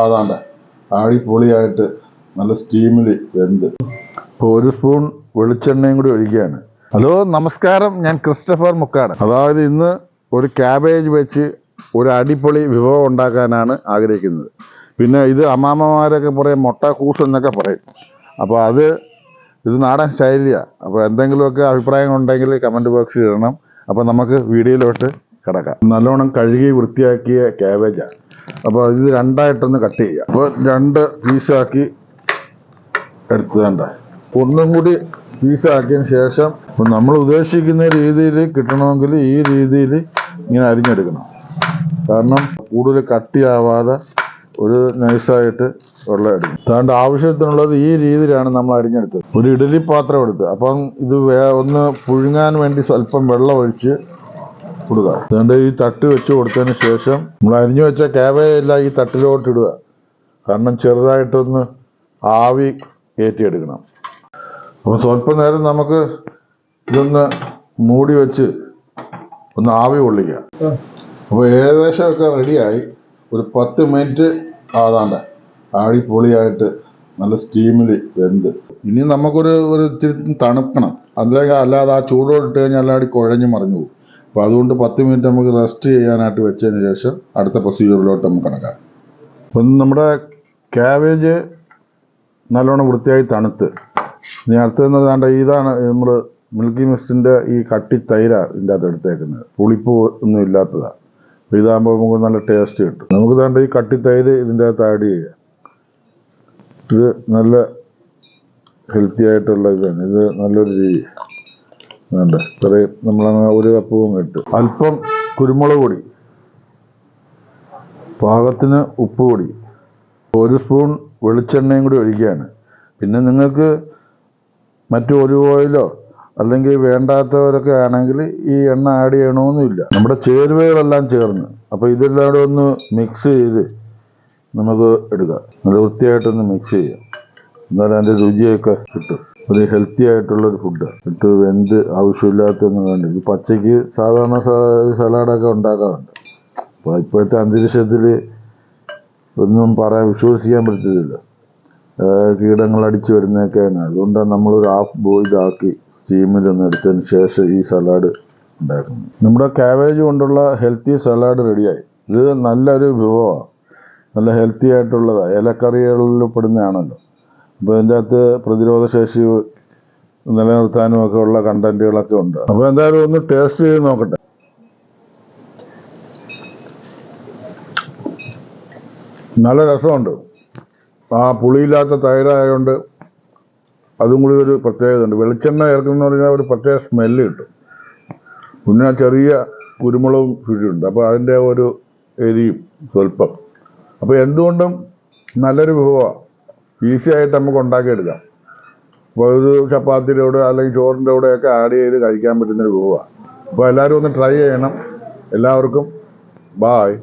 അതാണ്ട്. ആടിപ്പൊളിയായിട്ട് നല്ല സ്റ്റീമിൽ വെന്ത്. ഇപ്പോൾ ഒരു സ്പൂൺ വെളിച്ചെണ്ണയും കൂടി ഒഴിക്കുകയാണ്. ഹലോ നമസ്കാരം. ഞാൻ ക്രിസ്റ്റഫർ മുക്കാട്. അതായത് ഇന്ന് ഒരു ക്യാബേജ് വെച്ച് ഒരു അടിപൊളി വിഭവം ഉണ്ടാക്കാനാണ് ആഗ്രഹിക്കുന്നത്. പിന്നെ ഇത് അമ്മാമ്മമാരൊക്കെ പറയും മുട്ട കൂസ് എന്നൊക്കെ പറയും. അപ്പോൾ അത് ഇത് നാടൻ ശൈലിയാണ് അപ്പോൾ എന്തെങ്കിലുമൊക്കെ അഭിപ്രായങ്ങളുണ്ടെങ്കിൽ കമന്റ് ബോക്സിൽ ഇടണം. അപ്പോൾ നമുക്ക് വീഡിയോയിലോട്ട് കിടക്കാം. നല്ലോണം കഴുകി വൃത്തിയാക്കിയ ക്യാബേജാണ് അപ്പോൾ ഇത് രണ്ടായിട്ടൊന്ന് കട്ട് ചെയ്യുക അപ്പോൾ രണ്ട് പീസാക്കി എടുത്ത് വേണ്ട ഒന്നും കൂടി പീസാക്കിയതിന് ശേഷം നമ്മൾ ഉദ്ദേശിക്കുന്ന രീതിയിൽ കിട്ടണമെങ്കിൽ ഈ രീതിയിൽ ഇങ്ങനെ അരിഞ്ഞെടുക്കണം. കാരണം കൂടുതൽ കട്ടിയാവാതെ ഒരു നൈസായിട്ട് വെള്ളം എടുക്കും അതുകൊണ്ട് ആവശ്യത്തിനുള്ളത് ഈ രീതിയിലാണ് നമ്മൾ അരിഞ്ഞെടുത്തത്. ഒരു ഇഡലി പാത്രം എടുത്ത്. അപ്പം ഇത് ഒന്ന് പുഴുങ്ങാൻ വേണ്ടി സ്വല്പം വെള്ളം ഒഴിച്ച് കൊടുക്കുക. അതുകൊണ്ട് ഈ തട്ട് വെച്ച് കൊടുത്തതിന് ശേഷം നമ്മൾ അരിഞ്ഞു വെച്ച കേവയെല്ലാം ഈ തട്ടിലോട്ട് ഇടുക. കാരണം ചെറുതായിട്ടൊന്ന് ആവി കയറ്റിയെടുക്കണം. അപ്പം സ്വല്പം നേരം നമുക്ക് ഇതൊന്ന് മൂടി വെച്ച് ഒന്ന് ആവി കൊള്ളിക്കാം. അപ്പോൾ ഏകദേശമൊക്കെ റെഡിയായി. ഒരു പത്ത് മിനിറ്റ് ആവാണ്ട് ആവി പൊളിയായിട്ട് നല്ല സ്റ്റീമിൽ വെന്ത്. ഇനി നമുക്കൊരു ഒരു ഇത്തിരി തണുക്കണം. അല്ലെങ്കിൽ അല്ലാതെ ആ ചൂടോട് ഇട്ട് കഴിഞ്ഞാൽ അല്ലാടി കുഴഞ്ഞ് മറിഞ്ഞു പോകും. അപ്പോൾ അതുകൊണ്ട് പത്ത് മിനിറ്റ് നമുക്ക് റെസ്റ്റ് ചെയ്യാനായിട്ട് വെച്ചതിന് ശേഷം അടുത്ത പ്രൊസീജിയറിലോട്ട് നമുക്ക് കിടക്കാം. അപ്പം നമ്മുടെ ക്യാബേജ് നല്ലോണം വൃത്തിയായി തണുത്ത്. ഇനി അടുത്തതെന്ന് പറഞ്ഞാൽ ഇതാണ് നമ്മൾ മിൽക്കി മിസ്റ്റിന്റെ ഈ കട്ടി തൈര ഇതിന്റെ അകത്ത് എടുത്തേക്കുന്നത്. പുളിപ്പ് ഒന്നും ഇല്ലാത്തതാണ് അപ്പോൾ ഇതാകുമ്പോൾ നമുക്ക് നല്ല ടേസ്റ്റ് കിട്ടും. നമുക്ക് വേണ്ട ഈ കട്ടി തൈര് ഇതിന്റെ അകത്ത് ആഡ് ചെയ്യാം. ഇത് നല്ല ഹെൽത്തി ആയിട്ടുള്ള ഇതാണ് ഇത് നല്ലൊരു രീതി വേണ്ട. ഇത്രയും നമ്മൾ ഒരു കപ്പും ഇട്ട്. അല്പം കുരുമുളക് പൊടി. പാകത്തിന് ഉപ്പ് പൊടി. ഒരു സ്പൂൺ വെളിച്ചെണ്ണയും കൂടി ഒഴിക്കുകയാണ് പിന്നെ നിങ്ങൾക്ക് മറ്റു ഒലിവ് ഓയിലോ അല്ലെങ്കിൽ വേണ്ടാത്തവരൊക്കെ ആണെങ്കിൽ ഈ എണ്ണ ആഡ് ചെയ്യണമെന്നില്ല നമ്മുടെ ചേരുവകളെല്ലാം ചേർന്ന്. അപ്പോൾ ഇതെല്ലാം കൂടെ ഒന്ന് മിക്സ് ചെയ്ത് നമുക്ക് എടുക്കാം. നല്ല വൃത്തിയായിട്ടൊന്ന് മിക്സ് ചെയ്യാം. എന്നാലും അതിന്റെ രുചിയൊക്കെ കിട്ടും. ഒരു ഹെൽത്തി ആയിട്ടുള്ളൊരു ഫുഡ് ഇട്ട് വെന്ത് ആവശ്യമില്ലാത്തൊന്നും വേണ്ട. ഇത് പച്ചയ്ക്ക് സാധാരണ സലാഡൊക്കെ ഉണ്ടാക്കാറുണ്ട്. അപ്പോൾ ഇപ്പോഴത്തെ അന്തരീക്ഷത്തിൽ ഒന്നും പറയാൻ വിശ്വസിക്കാൻ പറ്റത്തില്ല കീടങ്ങൾ അടിച്ചു വരുന്നതൊക്കെയാണ്. അതുകൊണ്ടാണ് നമ്മളൊരു ഹാഫ് ബോയിൽ ആക്കി സ്റ്റീമിലൊന്ന് എടുത്തതിന് ശേഷം ഈ സലാഡ് ഉണ്ടാക്കുന്നത്. നമ്മുടെ കാബേജ് കൊണ്ടുള്ള ഹെൽത്തി സലാഡ് റെഡിയായി ഇത് നല്ലൊരു വിഭവമാണ്. നല്ല ഹെൽത്തി ആയിട്ടുള്ളതാണ് ഇലക്കറികളിൽ പെടുന്നതാണല്ലോ. അപ്പോൾ ഇതിന്റെ അകത്ത് പ്രതിരോധ ശേഷി നിലനിർത്താനും ഒക്കെ ഉള്ള കണ്ടന്റുകളൊക്കെ ഉണ്ട്. അപ്പോൾ എന്തായാലും ഒന്ന് ടേസ്റ്റ് ചെയ്ത് നോക്കട്ടെ. നല്ല രസമുണ്ട്. ആ പുളിയില്ലാത്ത തൈരായതുകൊണ്ട് അതും കൂടി ഒരു പ്രത്യേകത ഉണ്ട് വെളിച്ചെണ്ണ ചേർക്കുന്ന പറഞ്ഞാൽ ഒരു പ്രത്യേക സ്മെല്ല് കിട്ടും. പിന്നെ ചെറിയ കുരുമുളകും ചുറ്റിട്ടുണ്ട്. അപ്പോൾ അതിന്റെ ഒരു എരിയും സ്വല്പം. അപ്പോൾ എന്തുകൊണ്ടും നല്ലൊരു വിഭവമാണ് ഈസി ആയിട്ട് നമുക്ക് ഉണ്ടാക്കിയെടുക്കാം. അപ്പോൾ ഇത് ചപ്പാത്തിയുടെ കൂടെ അല്ലെങ്കിൽ ചോറിന്റെ ഒക്കെ ആഡ് ചെയ്ത് കഴിക്കാൻ പറ്റുന്നൊരു വിഭവമാണ് അപ്പോൾ എല്ലാവരും ഒന്ന് ട്രൈ ചെയ്യണം. എല്ലാവർക്കും ബായ്